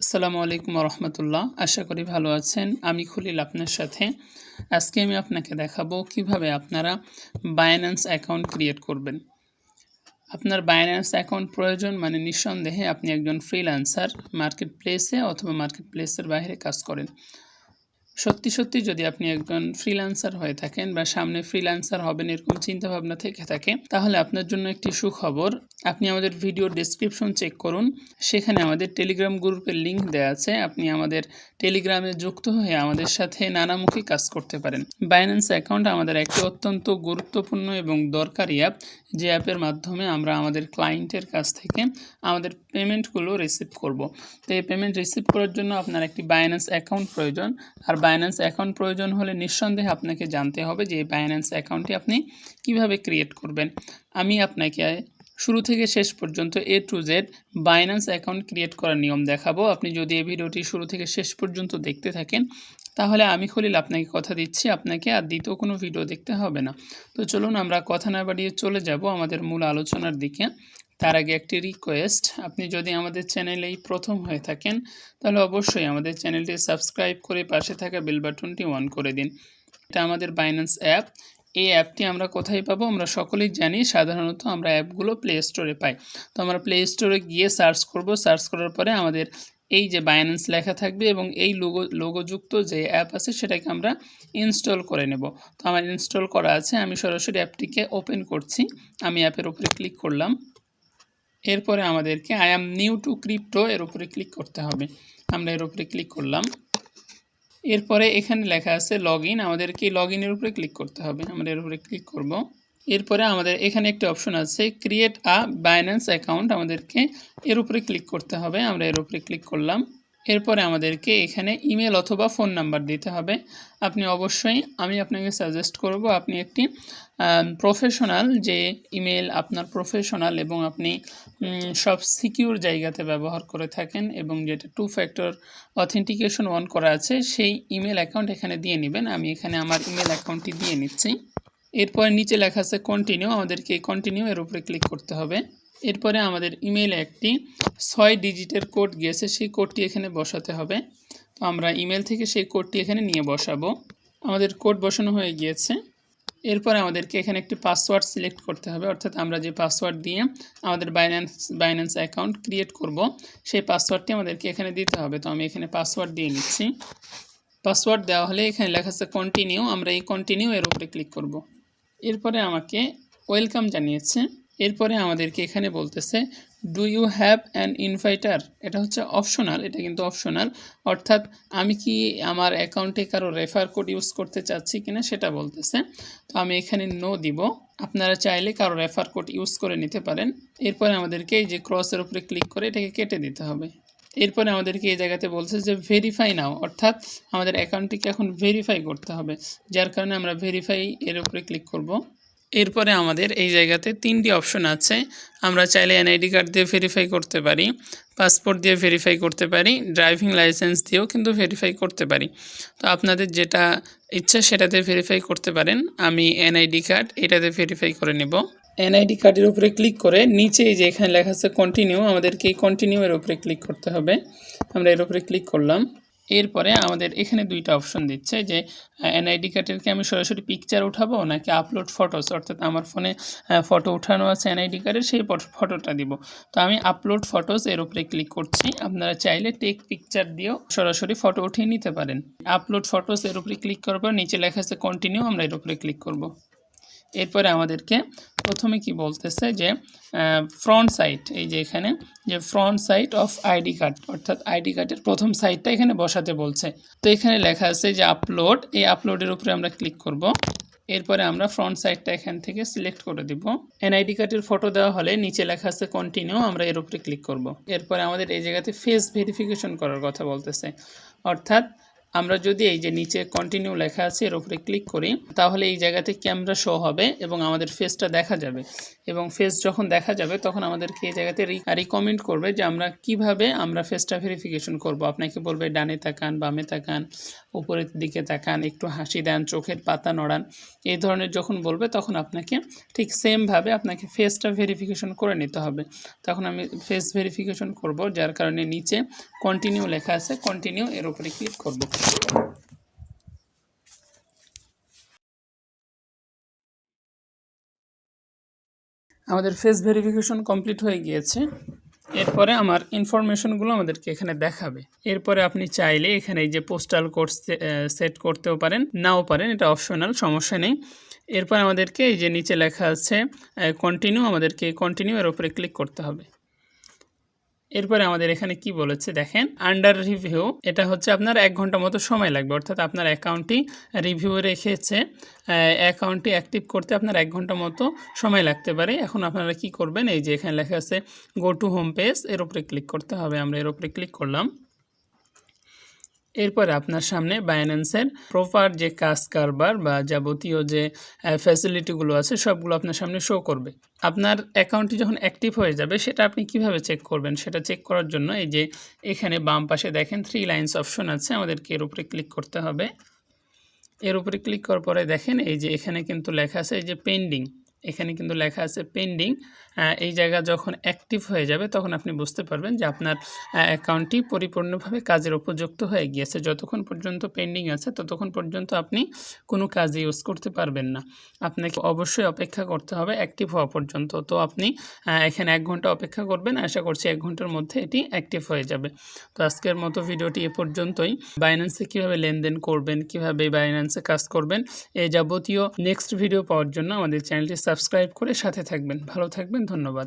আসসালামু আলাইকুম রহমতুল্লাহ আশা করি ভালো আছেন। আমি খুলিল আপনার সাথে। আজকে আমি আপনাকে দেখাবো কীভাবে আপনারা বায়ানান্স অ্যাকাউন্ট ক্রিয়েট করবেন। আপনার বায়ানান্স অ্যাকাউন্ট প্রয়োজন মানে নিঃসন্দেহে আপনি একজন ফ্রিল্যান্সার মার্কেট প্লেসে অথবা মার্কেট প্লেসের বাইরে কাজ করেন। সত্যি সত্যি যদি আপনি একজন ফ্রিল্যান্সার হয়ে থাকেন বা সামনে ফ্রিল্যান্সার হবেন এরকম চিন্তাভাবনা থেকে থাকে, তাহলে আপনার জন্য একটি সুখবর। আপনি আমাদের ভিডিও ডিসক্রিপশন চেক করুন। সেখানে আমাদের টেলিগ্রাম গ্রুপের লিঙ্ক দেওয়া আছে। আপনি আমাদের টেলিগ্রামে যুক্ত হয়ে আমাদের সাথে নানামুখী কাজ করতে পারেন। বাইন্যান্স অ্যাকাউন্ট আমাদের একটি অত্যন্ত গুরুত্বপূর্ণ এবং দরকারি অ্যাপ যে অ্যাপের মাধ্যমে আমরা আমাদের ক্লায়েন্টের কাছ থেকে আমাদের পেমেন্টগুলো রিসিভ করব। তো এই পেমেন্ট রিসিভ করার জন্য আপনার একটি বাইন্যান্স অ্যাকাউন্ট প্রয়োজন। আর বাইন্যান্স অ্যাকাউন্ট প্রয়োজন হলে নিঃসন্দেহে আপনাকে জানতে হবে যে এই বাইন্যান্স অ্যাকাউন্টটি আপনি কীভাবে ক্রিয়েট করবেন। আমি আপনাকে শুরু থেকে শেষ পর্যন্ত A to Z Binance account create করার নিয়ম দেখাবো। আপনি যদি এই ভিডিওটি শুরু থেকে শেষ পর্যন্ত দেখতে থাকেন, তাহলে আমি খলিল আপনাকে কথা দিচ্ছি। আপনাকে আর দ্বিতীয় কোনো ভিডিও দেখতে হবে না। তো চলুন আমরা কথা না বাড়িয়ে চলে যাব আমাদের মূল আলোচনার দিকে। তার আগে একটি রিকোয়েস্ট আপনি যদি আমাদের চ্যানেলেই প্রথম হয়ে থাকেন, তাহলে অবশ্যই আমাদের চ্যানেলটি সাবস্ক্রাইব করে পাশে থাকা বেল বাটনটি অন করে দিন। এটা আমাদের বাইন্যান্স অ্যাপ এই অ্যাপটি আমরা কোথায় পাবো? আমরা সকলেই জানি, সাধারণত আমরা অ্যাপগুলো প্লে স্টোরে পাই। তো আমরা প্লে স্টোরে গিয়ে সার্চ করব। সার্চ করার পরে আমাদের এই যে বায়ান্যান্স লেখা থাকবে এবং এই লোগো, লোগোযুক্ত যে অ্যাপ আছে, সেটাকে আমরা ইনস্টল করে নেব। তো আমার ইনস্টল করা আছে। আমি সরাসরি অ্যাপটিকে ওপেন করছি। আমি অ্যাপের উপরে ক্লিক করলাম। এরপরে আমাদেরকে I am new to crypto এর উপরে ক্লিক করতে হবে। আমরা এর উপরে ক্লিক করলাম। এরপরে এখানে লেখা আছে লগ ইন আমাদেরকে লগ ইনের উপরে ক্লিক করতে হবে। আমরা এর উপরে ক্লিক করব। এরপরে আমাদের এখানে একটি অপশন আছে ক্রিয়েট আ বাইন্যান্স অ্যাকাউন্ট আমাদেরকে এর উপরে ক্লিক করতে হবে। আমরা এর উপরে ক্লিক করলাম। এরপরে আমাদেরকে এখানে ইমেল অথবা ফোন নাম্বার দিতে হবে। আপনি অবশ্যই, আমি আপনাকে সাজেস্ট করব আপনি একটি প্রফেশনাল যে ইমেল আপনার প্রফেশনাল এবং আপনি সব সিকিউর জায়গাতে ব্যবহার করে থাকেন এবং যেটা টু ফ্যাক্টর অথেন্টিকেশন অন করা আছে, সেই ইমেল অ্যাকাউন্ট এখানে দিয়ে নেবেন। আমি এখানে আমার ইমেল অ্যাকাউন্টটি দিয়ে নিচ্ছি। এরপরে নিচে লেখা আছে কন্টিনিউ আমাদেরকে কন্টিনিউ এর উপরে ক্লিক করতে হবে। এরপরে আমাদের ইমেইলে একটি ছয় ডিজিটের কোড গিয়েছে, সেই কোডটি এখানে বসাতে হবে। তো আমরা ইমেল থেকে সেই কোডটি এখানে নিয়ে বসাবো। আমাদের কোড বসানো হয়ে গিয়েছে। এরপরে আমাদেরকে এখানে একটি পাসওয়ার্ড সিলেক্ট করতে হবে। অর্থাৎ আমরা যে পাসওয়ার্ড দিয়ে আমাদের বাইন্যান্স বাইন্যান্স অ্যাকাউন্ট ক্রিয়েট করব, সেই পাসওয়ার্ডটি আমাদেরকে এখানে দিতে হবে। তো আমি এখানে পাসওয়ার্ড দিয়ে নিচ্ছি। পাসওয়ার্ড দেওয়া হলে এখানে লেখা আছে কন্টিনিউ আমরা এই কন্টিনিউ এর উপরে ক্লিক করব। এরপরে আমাকে ওয়েলকাম জানিয়েছে। এরপরে আমাদেরকে এখানে বলতেছে do you have an inviter এটা হচ্ছে অপশনাল এটা কিন্তু অপশনাল অর্থাৎ আমি কি আমার অ্যাকাউন্টে কারও রেফার কোড ইউজ করতে চাচ্ছি কিনা সেটা বলতেছে। তো আমি এখানে নো দিব। আপনারা চাইলে কারও রেফার কোড ইউজ করে নিতে পারেন। এরপরে আমাদেরকে এই যে ক্রসের উপরে ক্লিক করে এটাকে কেটে দিতে হবে। এরপরে আমাদেরকে এই জায়গাতে বলছে যে ভেরিফাই নাও অর্থাৎ আমাদের অ্যাকাউন্টটিকে এখন ভেরিফাই করতে হবে। যার কারণে আমরা ভেরিফাই এর উপরে ক্লিক করব। এরপরে আমাদের এই জায়গাতে তিনটি অপশন আছে। আমরা চাইলে এনআইডি কার্ড দিয়ে ভেরিফাই করতে পারি পাসপোর্ট দিয়ে ভেরিফাই করতে পারি ড্রাইভিং লাইসেন্স দিয়েও কিন্তু ভেরিফাই করতে পারি। তো আপনাদের যেটা ইচ্ছা সেটাতে ভেরিফাই করতে পারেন, আমি এনআইডি কার্ড এটাতে ভেরিফাই করে নেব। এনআইডি কার্ডের উপরে ক্লিক করে নিচে যে এখানে লেখা আছে কন্টিনিউ আমাদেরকে এই কন্টিনিউ এর উপরে ক্লিক করতে হবে। আমরা এর উপরে ক্লিক করলাম। এরপরে আমাদের এখানে দুইটা অপশন দিচ্ছে যে এনআইডি কার্ডের কি আমি সরাসরি পিকচার উঠাবো নাকি আপলোড ফটোস অর্থাৎ আমার ফোনে ফটো উঠানো আছে এনআইডি কার্ডের সেই ফটোটা দিব। তো আমি আপলোড ফটোস এর উপরে ক্লিক করছি। আপনারা চাইলে টেক পিকচার দিয়েও সরাসরি ফটো উঠিয়ে নিতে পারেন। আপলোড ফটোস এর উপরে ক্লিক করার পর নিচে লেখা আছে কন্টিনিউ আমরা এর উপরে ক্লিক করব। এরপরে আমাদেরকে প্রথমে কি বলতেছে যে ফ্রন্ট সাইট এই যে এখানে, যে front side of ID card অর্থাৎ আইডি কার্ডের প্রথম সাইটটা এখানে বসাতে বলছে। তো এখানে লেখা আছে যে আপলোড এই আপলোডের উপরে আমরা ক্লিক করব। এরপরে আমরা ফ্রন্ট সাইডটা এখান থেকে সিলেক্ট করে দিব। এনআইডি কার্ডের ফটো দেওয়া হলে নিচে লেখা আছে কন্টিনিউ আমরা এর উপরে ক্লিক করব। এরপরে আমাদের এই জায়গাতে ফেস ভেরিফিকেশন করার কথা বলতেছে। অর্থাৎ আমরা যদি এই যে নিচে কন্টিনিউ লেখা আছে, এর উপরে ক্লিক করি, তাহলে এই জায়গাতে ক্যামেরা শো হবে এবং আমাদের ফেসটা দেখা যাবে। এবং ফেস যখন দেখা যাবে, তখন আমাদেরকে এই জায়গাতে রিকমেন্ড করবে যে আমরা কীভাবে আমরা ফেসটা ভেরিফিকেশন করব। আপনাকে বলবে ডানে তাকান, বামে তাকান। উপরের দিকে তাকান, একটু হাসি দেন, চোখের পাতা নড়ান। এই ধরনের যখন বলবে, তখন আপনাকে ঠিক সেমভাবে আপনাকে ফেসটা ভেরিফিকেশন করে নিতে হবে। তখন আমি ফেস ভেরিফিকেশন করব, যার কারণে নিচে কন্টিনিউ লেখা আছে কন্টিনিউ এর উপরে ক্লিক করব। আমাদের ফেস ভেরিফিকেশন কমপ্লিট হয়ে গিয়েছে। এরপরে আমার ইনফরমেশনগুলো আমাদেরকে এখানে দেখাবে। এরপরে আপনি চাইলে এখানে যে পোস্টাল কোড সেট করতেও পারেন, নাও পারেন, এটা অপশনাল সমস্যা নেই। এরপর আমাদেরকে এই যে নিচে লেখা আছে কন্টিনিউ আমাদেরকে কন্টিনিউ এর উপরে ক্লিক করতে হবে। এরপরে আমাদের এখানে কি বলেছে দেখেন আন্ডার রিভিউ এটা হচ্ছে আপনার এক ঘণ্টা মতো সময় লাগবে, অর্থাৎ আপনার অ্যাকাউন্টটি রিভিউ রেখেছে অ্যাকাউন্টটি অ্যাক্টিভ করতে আপনার এক ঘণ্টা মতো সময় লাগতে পারে। এখন আপনারা কি করবেন, এই যে এখানে লেখা আছে গো টু হোম পেজ এর উপরে ক্লিক করতে হবে, আমরা এর উপরে ক্লিক করলাম। এরপরে আপনার সামনে বাইন্যান্সের প্রপার যে কাজ কারবার বা যাবতীয় যে ফ্যাসিলিটিগুলো আছে, সবগুলো আপনার সামনে শো করবে। আপনার অ্যাকাউন্টটি যখন অ্যাক্টিভ হয়ে যাবে, সেটা আপনি কীভাবে চেক করবেন? সেটা চেক করার জন্য এই যে, এখানে বাম পাশে দেখেন থ্রি লাইন্স অপশন আছে, আমাদেরকে এর উপরে ক্লিক করতে হবে। এর উপরে ক্লিক করার পরে দেখেন এই যে, এখানে কিন্তু লেখা আছে এই যে পেন্ডিং এখানে কিন্তু লেখা আছে পেন্ডিং এই জায়গা যখন অ্যাক্টিভ হয়ে যাবে তখন আপনি বুঝতে পারবেন যে আপনার অ্যাকাউন্টটি পরিপূর্ণভাবে কাজের উপযুক্ত হয়ে গিয়েছে। যতক্ষণ পর্যন্ত পেন্ডিং আছে ততক্ষণ পর্যন্ত আপনি কোনো কাজ ইউজ করতে পারবেন না। আপনাকে অবশ্যই অপেক্ষা করতে হবে অ্যাক্টিভ হওয়া পর্যন্ত। তো আপনি এখানে এক ঘণ্টা অপেক্ষা করবেন। আশা করছি এক ঘণ্টার মধ্যে এটি অ্যাক্টিভ হয়ে যাবে। তো আজকের মতো ভিডিওটি এ পর্যন্তই। বাইন্যান্সে কীভাবে লেনদেন করবেন, কীভাবে বাইন্যান্সে কাজ করবেন এই যাবতীয় নেক্সট ভিডিও পাওয়ার জন্য আমাদের চ্যানেলটি সাবস্ক্রাইব করে সাথে থাকবেন। ভালো থাকবেন ধন্যবাদ।